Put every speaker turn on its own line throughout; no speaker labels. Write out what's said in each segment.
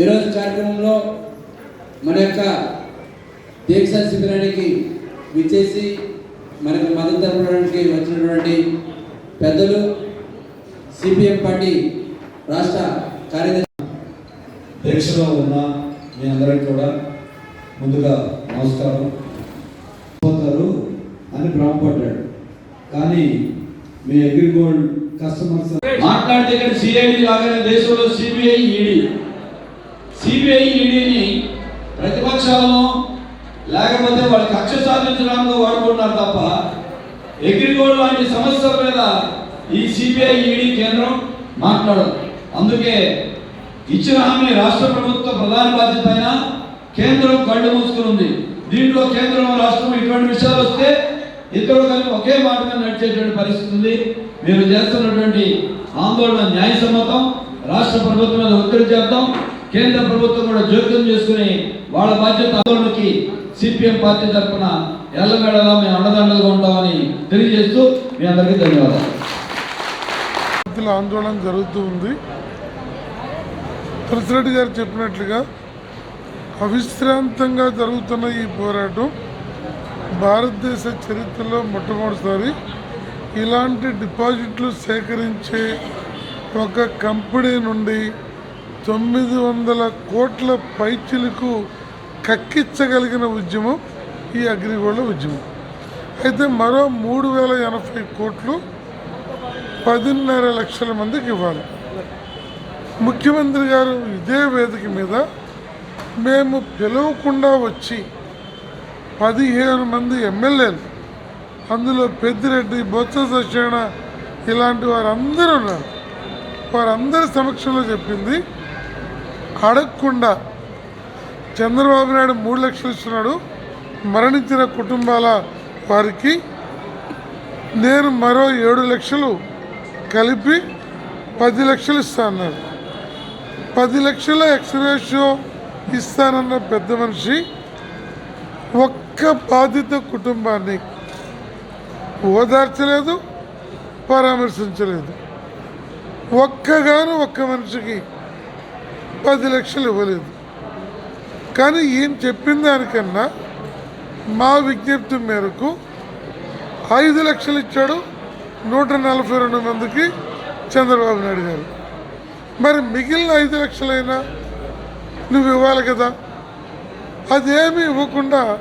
ఈరోజు కార్యక్రమంలో మన యొక్క దీక్ష శిబిరానికి విచ్చేసి మనకు మద్దతు తెలపడానికి వచ్చినటువంటి పెద్దలు సిపిఎం పార్టీ రాష్ట్ర కార్యదర్శి.
దీక్షలో ఉన్న మీ అందరికి కూడా ముందుగా నమస్కారం. పోతారు అని భ్రమపడ్డాడు. కానీ మీ అగ్రిగోల్డ్ కస్టమర్స్
మాట్లాడితే ఇక్కడ సిఐడి లాగానే దేశంలో సిబిఐ ఈడీ సిబిఐ ఈడీని ప్రతిపక్షాలను లేకపోతే వాళ్ళ కక్ష సాధించడానికి వాడుకుంటున్నారు తప్ప అగ్రిగోల్డ్ లాంటి సమస్యల మీద ఈ సిబిఐ ఈడీ కేంద్రం మాట్లాడదు. అందుకే ఇచ్చిన హామీ రాష్ట్ర ప్రభుత్వ ప్రధాన బాధ్యత అయినా కేంద్రం కళ్ళు మూసుకుంది ఉంది. దీంట్లో కేంద్రం రాష్ట్రం ఇటువంటి విషయాలు వస్తే ఇద్దరు కలిపి ఒకే మాట మీద నడిచేటువంటి పరిస్థితి ఉంది. మీరు చేస్తున్నటువంటి ఆందోళన న్యాయసమ్మతం. రాష్ట్ర ప్రభుత్వం మీద ఒత్తిడి చేద్దాం. కేంద్ర ప్రభుత్వం కూడా జోక్యం చేసుకుని వాళ్ళ బాధ్యత ఆందోళనకి సిపిఎం పార్టీ తరఫున ఎల్లవేళలా మేము అండదండలుగా ఉంటామని తెలియజేస్తూ మీ అందరికీ ధన్యవాదాలు.
ఆందోళన జరుగుతూ ఉంది. తులసిరెడ్డి గారు చెప్పినట్లుగా అవిశ్రాంతంగా జరుగుతున్న ఈ పోరాటం భారతదేశ చరిత్రలో మొట్టమొదటిసారి ఇలాంటి డిపాజిట్లు సేకరించే ఒక కంపెనీ నుండి తొమ్మిది వందల కోట్ల పైచులకు కక్కించగలిగిన ఉద్యమం ఈ అగ్రిగోల్డ్ ఉద్యమం. అయితే మరో మూడు వేల ఎనభై కోట్లు పదిన్నర లక్షల మందికి ఇవ్వాలి. ముఖ్యమంత్రి గారు ఇదే వేదిక మీద మేము పిలవకుండా వచ్చి పదిహేను మంది ఎమ్మెల్యేలు అందులో పెద్దిరెడ్డి బొత్స సత్యనారాయణ ఇలాంటి వారందరూ ఉన్నారు. వారందరి సమక్షంలో చెప్పింది అడగకుండా చంద్రబాబు నాయుడు మూడు లక్షలు ఇస్తున్నాడు మరణించిన కుటుంబాల వారికి నేను మరో ఏడు లక్షలు కలిపి పది లక్షలు ఇస్తానన్నాడు పది లక్షల ఎక్స్రేషో ఇస్తానన్న పెద్ద మనిషి ఒక్క బాధిత కుటుంబాన్ని ఓదార్చలేదు పరామర్శించలేదు. ఒక్కగాను ఒక్క మనిషికి పది లక్షలు ఇవ్వలేదు. కానీ ఈయన చెప్పిన దానికన్నా మా విజ్ఞప్తి మేరకు ఐదు లక్షలు ఇచ్చాడు నూట నలభై రెండు మందికి చంద్రబాబు నాయుడు గారు. మరి మిగిలిన ఐదు లక్షలైనా నువ్వు ఇవ్వాలి కదా? అదేమి ఇవ్వకుండా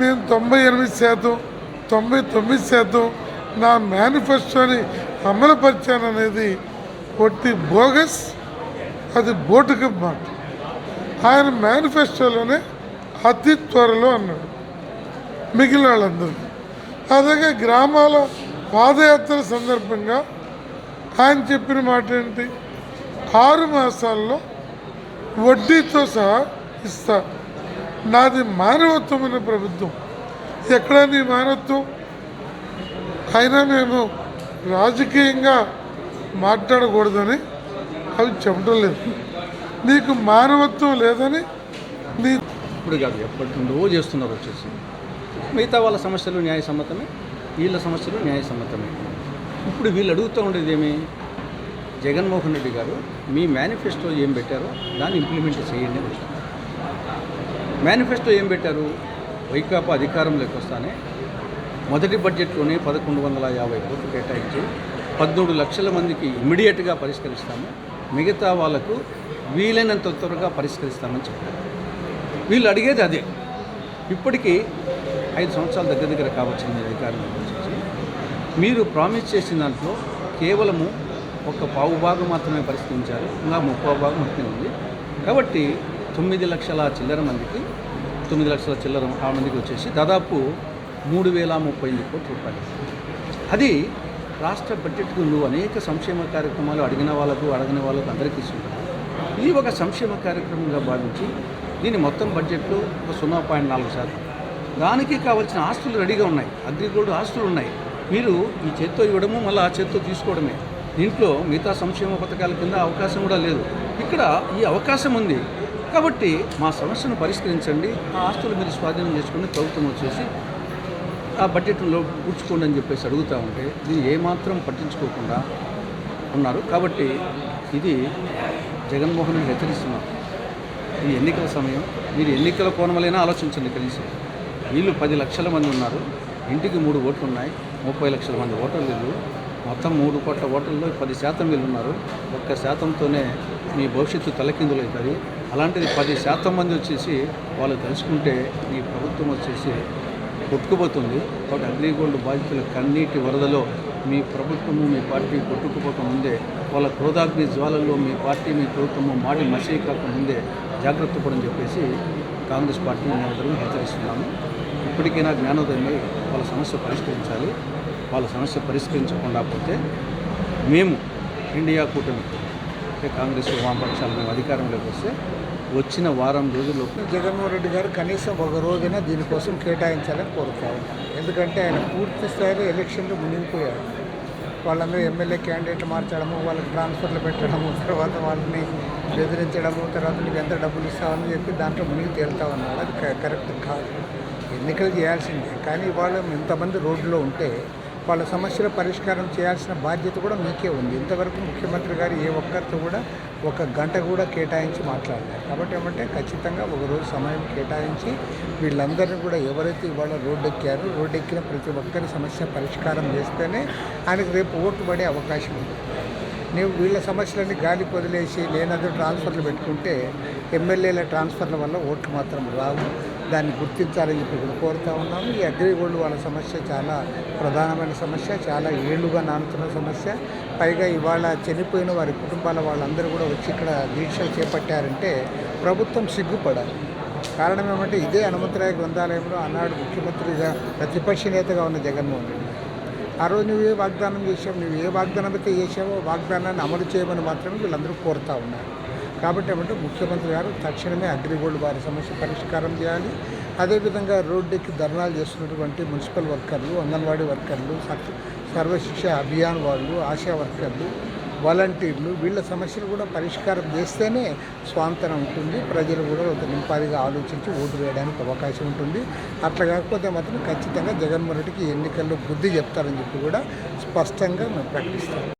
నేను తొంభై ఎనిమిది శాతం తొంభై తొమ్మిది శాతం నా మేనిఫెస్టోని అమలుపరిచాననేది ఒట్టి బోగస్ అది బోటుకి మాట. ఆయన మేనిఫెస్టోలోనే అతి త్వరలో అన్నాడు. మిగిలిన వాళ్ళందరూ. అలాగే గ్రామాల పాదయాత్ర సందర్భంగా ఆయన చెప్పిన మాట ఏంటి ఆరు మాసాల్లో వడ్డీతో సహా ఇస్తా. నాది మానవత్వమైన ప్రభుత్వం. ఎక్కడ నీ మానవత్వం? అయినా మేము రాజకీయంగా మాట్లాడకూడదని అవి చెప్పడం లేదు. నీకు మానవత్వం లేదని నీ
ఇప్పుడు కాదు ఎప్పటి నుండో చేస్తున్నారు వచ్చేసి. మిగతా వాళ్ళ సమస్యలు న్యాయసమ్మతమే వీళ్ళ సమస్యలు న్యాయసమ్మతమే ఇప్పుడు వీళ్ళు అడుగుతూ ఉండేది ఏమి? జగన్మోహన్ రెడ్డి గారు మీ మేనిఫెస్టో ఏం పెట్టారో దాన్ని ఇంప్లిమెంట్ చేయండి అని మేనిఫెస్టో ఏం పెట్టారు? వైకాపా అధికారంలోకి వస్తానే మొదటి బడ్జెట్లోనే పదకొండు వందల యాభై కోట్లు కేటాయించి పద్మూడు లక్షల మందికి ఇమీడియట్గా పరిష్కరిస్తాము. మిగతా వాళ్ళకు వీలైనంత త్వరగా పరిష్కరిస్తామని చెప్పారు. వీళ్ళు అడిగేది అదే. ఇప్పటికీ ఐదు సంవత్సరాల దగ్గర దగ్గర కావచ్చింది అధికారంలోకి వచ్చేసి మీరు ప్రామిస్ చేసిన దాంట్లో కేవలము ఒక పావు భాగం మాత్రమే పరిష్కరించారు. ఇంకా ముప్పై భాగం మాత్రమే ఉంది. కాబట్టి తొమ్మిది లక్షల చిల్లర మందికి తొమ్మిది లక్షల చిల్లర ఆ మందికి వచ్చేసి దాదాపు మూడు వేల ముప్పై ఎనిమిది కోట్ల రూపాయలు. అది రాష్ట్ర బడ్జెట్కు నువ్వు అనేక సంక్షేమ కార్యక్రమాలు అడిగిన వాళ్ళకు అడగని వాళ్ళకు అందరికీ ఇస్తుంటారు. ఇది ఒక సంక్షేమ కార్యక్రమంగా భావించి దీని మొత్తం బడ్జెట్లో ఒక సున్నా పాయింట్ నాలుగు శాతం. దానికి కావాల్సిన ఆస్తులు రెడీగా ఉన్నాయి. అగ్రిగోల్డ్ ఆస్తులు ఉన్నాయి. మీరు ఈ చేత్తో ఇవ్వడము మళ్ళీ ఆ చేత్తో తీసుకోవడమే. దీంట్లో మిగతా సంక్షేమ పథకాల కింద అవకాశం కూడా లేదు. ఇక్కడ ఈ అవకాశం ఉంది. కాబట్టి మా సమస్యను పరిష్కరించండి. ఆ ఆస్తులు మీరు స్వాధీనం చేసుకుని ప్రభుత్వం వచ్చేసి ఆ బడ్జెట్లో పూడ్చుకోండి అని చెప్పేసి అడుగుతూ ఉంటే దీన్ని ఏమాత్రం పట్టించుకోకుండా ఉన్నారు. కాబట్టి ఇది జగన్మోహన్ రెడ్డి హెచ్చరిస్తున్నారు ఈ ఎన్నికల సమయం. మీరు ఎన్నికల కోణంలోనే ఆలోచించండి కనీసం. వీళ్ళు పది లక్షల మంది ఉన్నారు. ఇంటికి మూడు ఓట్లు ఉన్నాయి. ముప్పై లక్షల మంది ఓటర్లు వీళ్ళు. మొత్తం మూడు కోట్ల ఓటర్లో పది శాతం వీళ్ళు ఉన్నారు. ఒక్క శాతంతోనే మీ భవిష్యత్తు తలకిందులవుతుంది అలాంటిది పది శాతం మంది వచ్చేసి వాళ్ళు తెలుసుకుంటే ఈ ప్రభుత్వం వచ్చేసి కొట్టుకుపోతుంది. ఒక అగ్రిగోల్డ్ బాధితుల కన్నీటి వరదలో మీ ప్రభుత్వము మీ పార్టీ కొట్టుకుపోక ముందే వాళ్ళ క్రోధాగ్ని జ్వాలల్లో మీ పార్టీ మీ ప్రభుత్వము మాడి మసీ కాకముందే జాగ్రత్త పడని చెప్పేసి కాంగ్రెస్ పార్టీ మేమందరం హెచ్చరిస్తున్నాము. ఇప్పటికైనా జ్ఞానోదయమై వాళ్ళ సమస్య పరిష్కరించాలి. వాళ్ళ సమస్య పరిష్కరించకుండా పోతే మేము ఇండియా కూటమి కాంగ్రెస్ వామపక్షాలు మేము అధికారంలోకి వస్తే వచ్చిన వారం రోజుల్లో
జగన్మోహన్ రెడ్డి గారు కనీసం ఒక రోజైనా దీనికోసం కేటాయించాలని కోరుతా ఉన్నాను ఎందుకంటే ఆయన పూర్తి స్థాయిలో ఎలక్షన్లు మునిగిపోయారు వాళ్ళందరూ ఎమ్మెల్యే క్యాండిడేట్లు మార్చడము వాళ్ళకి ట్రాన్స్ఫర్లు పెట్టడము తర్వాత వాళ్ళని బెదిరించడము తర్వాత నీకు ఎంత డబ్బులు ఇస్తామని చెప్పి దాంట్లో మునిగి తేలుతా ఉన్నాడు అది కరెక్ట్ కాదు. ఎన్నికలు చేయాల్సిందే. కానీ వాళ్ళు ఇంతమంది రోడ్లో ఉంటే వాళ్ళ సమస్యల పరిష్కారం చేయాల్సిన బాధ్యత కూడా మీకే ఉంది. ఇంతవరకు ముఖ్యమంత్రి గారు ఏ ఒక్కరితో కూడా ఒక గంట కూడా కేటాయించి మాట్లాడలేదు. కాబట్టి ఏమంటే ఖచ్చితంగా ఒక రోజు సమయం కేటాయించి వీళ్ళందరినీ కూడా ఎవరైతే ఇవాళ రోడ్డు ఎక్కారో రోడ్డు ఎక్కిన ప్రతి ఒక్కరి సమస్య పరిష్కారం చేస్తేనే ఆయనకు రేపు ఓటు పడే అవకాశం ఉంది. నేను వీళ్ళ సమస్యలన్నీ గాలి వదిలేసి లేనదో ట్రాన్స్ఫర్లు పెట్టుకుంటే ఎమ్మెల్యేల ట్రాన్స్ఫర్ల వల్ల ఓట్లు మాత్రం రావు. దాన్ని గుర్తించాలని చెప్పి కూడా కోరుతా ఉన్నాము. ఈ అగ్రిగోల్డ్ వాళ్ళ సమస్య చాలా ప్రధానమైన సమస్య చాలా ఏళ్ళుగా నానుతున్న సమస్య. పైగా ఇవాళ చనిపోయిన వారి కుటుంబాల వాళ్ళందరూ కూడా వచ్చి ఇక్కడ దీక్షలు చేపట్టారంటే ప్రభుత్వం సిగ్గుపడాలి. కారణం ఏమంటే ఇదే హనుమంతరాయ గ్రంథాలయంలో ఆనాడు ముఖ్యమంత్రిగా ప్రతిపక్ష నేతగా ఉన్న జగన్మోహన్ రెడ్డి. ఆ రోజు నువ్వు ఏ వాగ్దానం చేసావు నువ్వు ఏ వాగ్దానం అయితే చేసావో వాగ్దానాన్ని అమలు చేయమని మాత్రమే వీళ్ళందరూ కోరుతా ఉన్నారు. కాబట్టి ఏమంటే ముఖ్యమంత్రి గారు తక్షణమే అగ్రిగోల్డ్ వారి సమస్య పరిష్కారం చేయాలి. అదేవిధంగా రోడ్డెక్కి ధర్నాలు చేస్తున్నటువంటి మున్సిపల్ వర్కర్లు అంగన్వాడీ వర్కర్లు సర్వశిక్ష అభియాన్ వాళ్ళు ఆశా వర్కర్లు వాలంటీర్లు వీళ్ళ సమస్యలు కూడా పరిష్కారం చేస్తేనే స్వాంతన ఉంటుంది. ప్రజలు కూడా ఒక నింపాదిగా ఆలోచించి ఓటు వేయడానికి అవకాశం ఉంటుంది. అట్లా కాకపోతే మాత్రం ఖచ్చితంగా జగన్మోహన్ రెడ్డికి ఎన్నికల్లో బుద్ధి చెప్తారని చెప్పి కూడా స్పష్టంగా మేము ప్రకటిస్తాం.